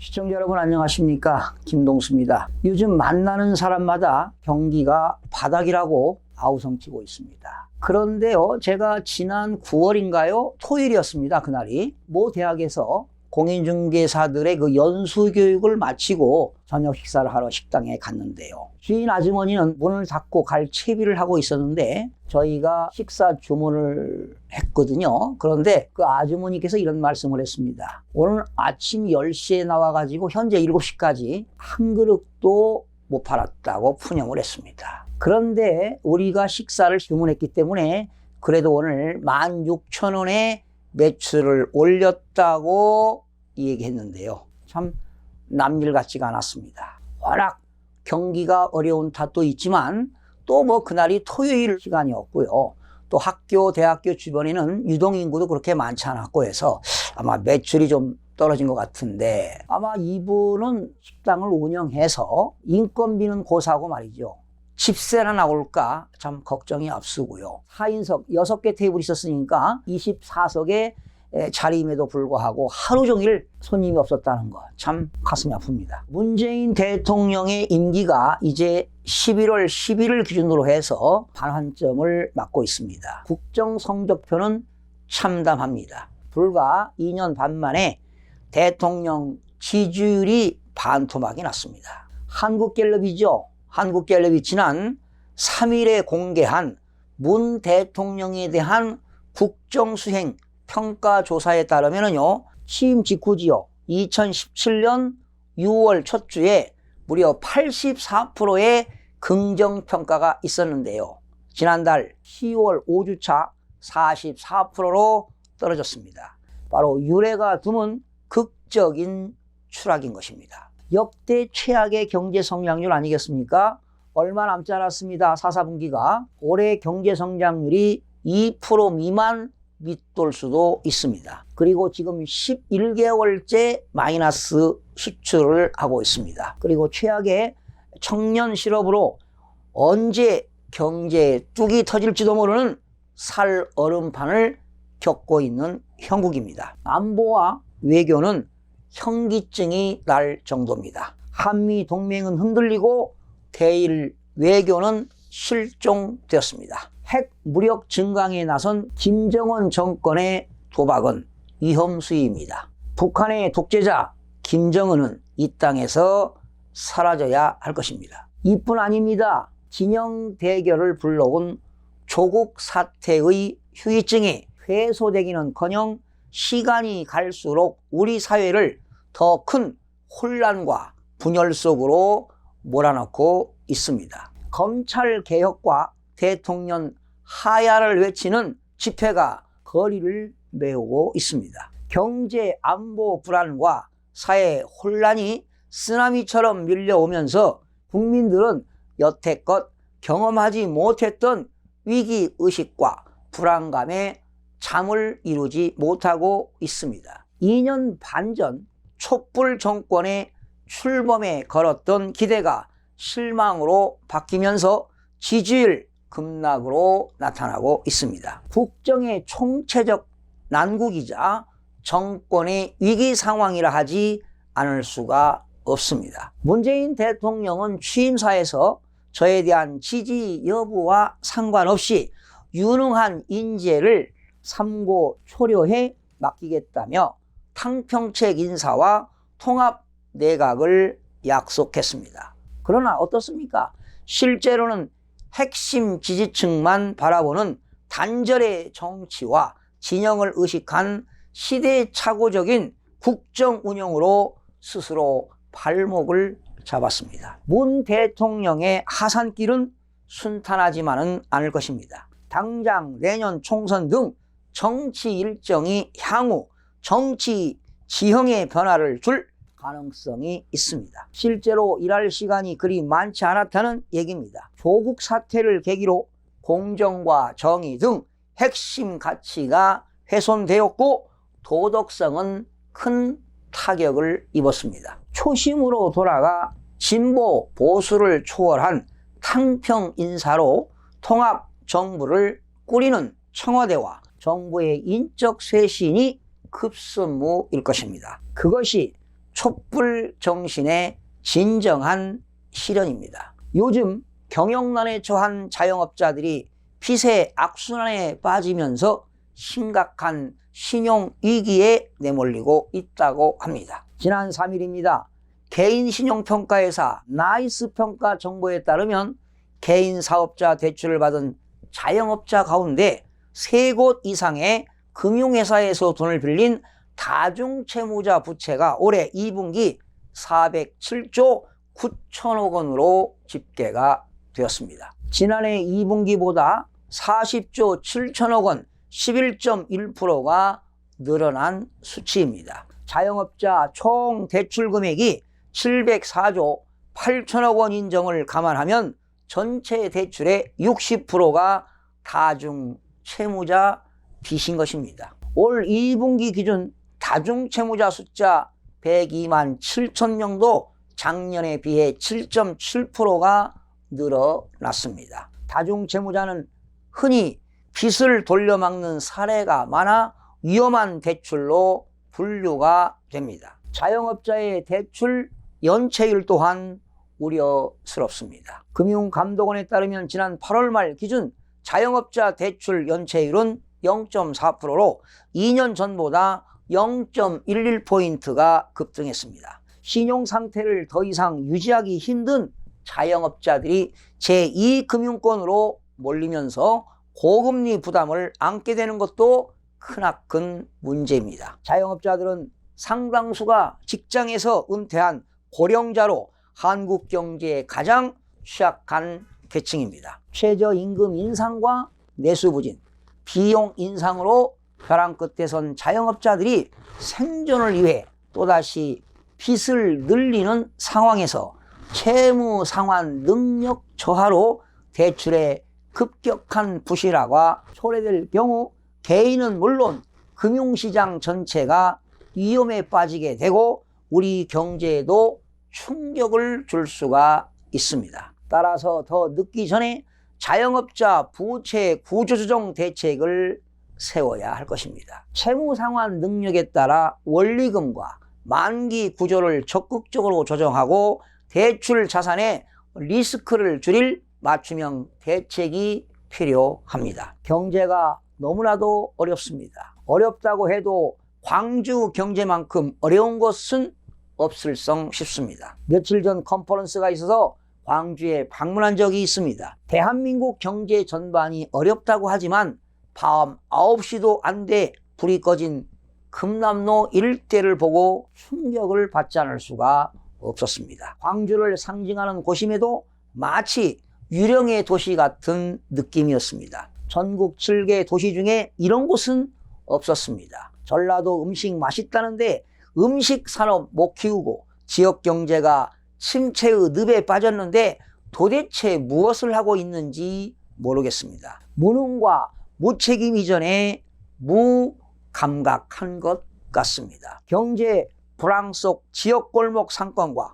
시청자 여러분 안녕하십니까 김동수입니다. 요즘 만나는 사람마다 경기가 바닥이라고 아우성치고 있습니다. 그런데요 제가 지난 9월인가요 토요일이었습니다 그날이 모 대학에서 공인중개사들의 그 연수 교육을 마치고 저녁 식사를 하러 식당에 갔는데요. 주인 아주머니는 문을 닫고 갈 채비를 하고 있었는데 저희가 식사 주문을 했거든요. 그런데 그 아주머니께서 이런 말씀을 했습니다. 오늘 아침 10시에 나와가지고 현재 7시까지 한 그릇도 못 팔았다고 푸념을 했습니다. 그런데 우리가 식사를 주문했기 때문에 그래도 오늘 16,000원에 매출을 올렸다고 얘기했는데요. 참 남일 같지가 않았습니다. 워낙 경기가 어려운 탓도 있지만 또 뭐 그날이 토요일 시간이었고요. 또 학교, 대학교 주변에는 유동인구도 그렇게 많지 않았고 해서 아마 매출이 좀 떨어진 것 같은데 아마 이분은 식당을 운영해서 인건비는 고사하고 말이죠. 집세나 나올까 참 걱정이 앞서고요. 4인석 6개 테이블이 있었으니까 24석의 자리임에도 불구하고 하루 종일 손님이 없었다는 거 참 가슴이 아픕니다. 문재인 대통령의 임기가 이제 11월 10일을 기준으로 해서 반환점을 맞고 있습니다. 국정 성적표는 참담합니다. 불과 2년 반 만에 대통령 지지율이 반토막이 났습니다. 한국갤럽이죠. 한국갤럽이 지난 3일에 공개한 문 대통령에 대한 국정수행 평가 조사에 따르면요, 취임 직후지요, 2017년 6월 첫 주에 무려 84%의 긍정평가가 있었는데요. 지난달 10월 5주차 44%로 떨어졌습니다. 바로 유례가 드문 극적인 추락인 것입니다. 역대 최악의 경제 성장률 아니겠습니까? 얼마 남지 않았습니다. 4, 4분기가. 올해 경제 성장률이 2% 미만 밑돌 수도 있습니다. 그리고 지금 11개월째 마이너스 수출을 하고 있습니다. 그리고 최악의 청년 실업으로 언제 경제 뚝이 터질지도 모르는 살 얼음판을 겪고 있는 형국입니다. 안보와 외교는 현기증이 날 정도입니다. 한미 동맹은 흔들리고 대일 외교는 실종되었습니다. 핵 무력 증강에 나선 김정은 정권의 도박은 위험수위입니다. 북한의 독재자 김정은은 이 땅에서 사라져야 할 것입니다. 이뿐 아닙니다. 진영 대결을 불러온 조국 사태의 후유증이 해소되기는커녕 시간이 갈수록 우리 사회를 더 큰 혼란과 분열 속으로 몰아넣고 있습니다. 검찰 개혁과 대통령 하야를 외치는 집회가 거리를 메우고 있습니다. 경제 안보 불안과 사회 혼란이 쓰나미처럼 밀려오면서 국민들은 여태껏 경험하지 못했던 위기 의식과 불안감에 잠을 이루지 못하고 있습니다. 2년 반 전 촛불 정권의 출범에 걸었던 기대가 실망으로 바뀌면서 지지율 급락으로 나타나고 있습니다. 국정의 총체적 난국이자 정권의 위기 상황이라 하지 않을 수가 없습니다. 문재인 대통령은 취임사에서 저에 대한 지지 여부와 상관없이 유능한 인재를 삼고 초려해 맡기겠다며 탕평책 인사와 통합 내각을 약속했습니다. 그러나 어떻습니까? 실제로는 핵심 지지층만 바라보는 단절의 정치와 진영을 의식한 시대착오적인 국정 운영으로 스스로 발목을 잡았습니다. 문 대통령의 하산길은 순탄하지만은 않을 것입니다. 당장 내년 총선 등 정치 일정이 향후 정치 지형의 변화를 줄 가능성이 있습니다. 실제로 일할 시간이 그리 많지 않았다는 얘기입니다. 조국 사태를 계기로 공정과 정의 등 핵심 가치가 훼손되었고 도덕성은 큰 타격을 입었습니다. 초심으로 돌아가 진보 보수를 초월한 탕평 인사로 통합 정부를 꾸리는 청와대와 정부의 인적 쇄신이 급선무일 것입니다. 그것이 촛불 정신의 진정한 실현입니다. 요즘 경영난에 처한 자영업자들이 빚의 악순환에 빠지면서 심각한 신용 위기에 내몰리고 있다고 합니다. 지난 3일입니다. 개인 신용평가회사 나이스 평가 정보에 따르면 개인 사업자 대출을 받은 자영업자 가운데 세 곳 이상의 금융회사에서 돈을 빌린 다중채무자 부채가 올해 2분기 407조 9천억 원으로 집계가 되었습니다. 지난해 2분기보다 40조 7천억 원 11.1%가 늘어난 수치입니다. 자영업자 총 대출 금액이 704조 8천억 원인 점을 감안하면 전체 대출의 60%가 다중 채무자 빚인 것입니다. 올 2분기 기준 다중 채무자 숫자 102만 7천 명도 작년에 비해 7.7%가 늘어났습니다. 다중 채무자는 흔히 빚을 돌려막는 사례가 많아 위험한 대출로 분류가 됩니다. 자영업자의 대출 연체율 또한 우려스럽습니다. 금융감독원에 따르면 지난 8월 말 기준 자영업자 대출 연체율은 0.4%로 2년 전보다 0.11포인트가 급등했습니다. 신용 상태를 더 이상 유지하기 힘든 자영업자들이 제2금융권으로 몰리면서 고금리 부담을 안게 되는 것도 크나큰 문제입니다. 자영업자들은 상당수가 직장에서 은퇴한 고령자로 한국 경제에 가장 취약한 계층입니다. 최저임금 인상과 내수 부진, 비용 인상으로 벼랑 끝에 선 자영업자들이 생존을 위해 또다시 빚을 늘리는 상황에서 채무 상환 능력 저하로 대출의 급격한 부실화가 초래될 경우 개인은 물론 금융시장 전체가 위험에 빠지게 되고 우리 경제에도 충격을 줄 수가 있습니다. 따라서 더 늦기 전에 자영업자 부채 구조조정 대책을 세워야 할 것입니다. 채무 상환 능력에 따라 원리금과 만기 구조를 적극적으로 조정하고 대출 자산의 리스크를 줄일 맞춤형 대책이 필요합니다. 경제가 너무나도 어렵습니다. 어렵다고 해도 광주 경제만큼 어려운 것은 없을성 싶습니다. 며칠 전 컨퍼런스가 있어서 광주에 방문한 적이 있습니다. 대한민국 경제 전반이 어렵다고 하지만 밤 9시도 안 돼 불이 꺼진 금남로 일대를 보고 충격을 받지 않을 수가 없었습니다. 광주를 상징하는 곳임에도 마치 유령의 도시 같은 느낌이었습니다. 전국 7개 도시 중에 이런 곳은 없었습니다. 전라도 음식 맛있다는데 음식 산업 못 키우고 지역 경제가 침체의 늪에 빠졌는데 도대체 무엇을 하고 있는지 모르겠습니다. 무능과 무책임 이전에 무감각한 것 같습니다. 경제 불황 속 지역 골목 상권과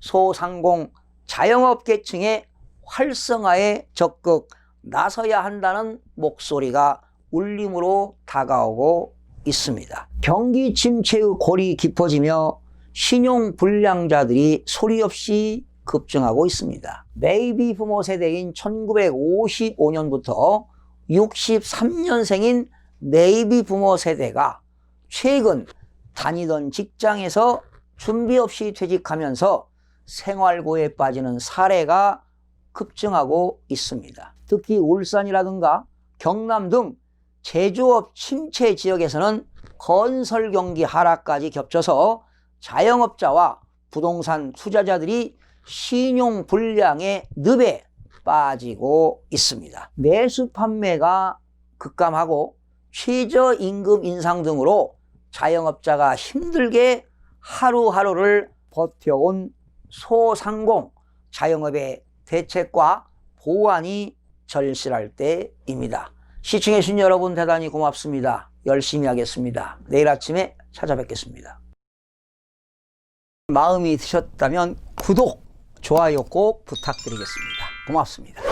소상공 자영업 계층의 활성화에 적극 나서야 한다는 목소리가 울림으로 다가오고 있습니다. 경기 침체의 골이 깊어지며 신용 불량자들이 소리 없이 급증하고 있습니다. 베이비 부모 세대인 1955년부터 63년생인 네이비 부모 세대가 최근 다니던 직장에서 준비 없이 퇴직하면서 생활고에 빠지는 사례가 급증하고 있습니다. 특히 울산이라든가 경남 등 제조업 침체 지역에서는 건설 경기 하락까지 겹쳐서 자영업자와 부동산 투자자들이 신용 불량의 늪에 빠지고 있습니다. 매수 판매가 급감하고 최저임금 인상 등으로 자영업자가 힘들게 하루하루를 버텨온 소상공 자영업의 대책과 보완이 절실할 때입니다. 시청해주신 여러분 대단히 고맙습니다. 열심히 하겠습니다. 내일 아침에 찾아뵙겠습니다. 마음이 드셨다면 구독, 좋아요 꼭 부탁드리겠습니다. 고맙습니다.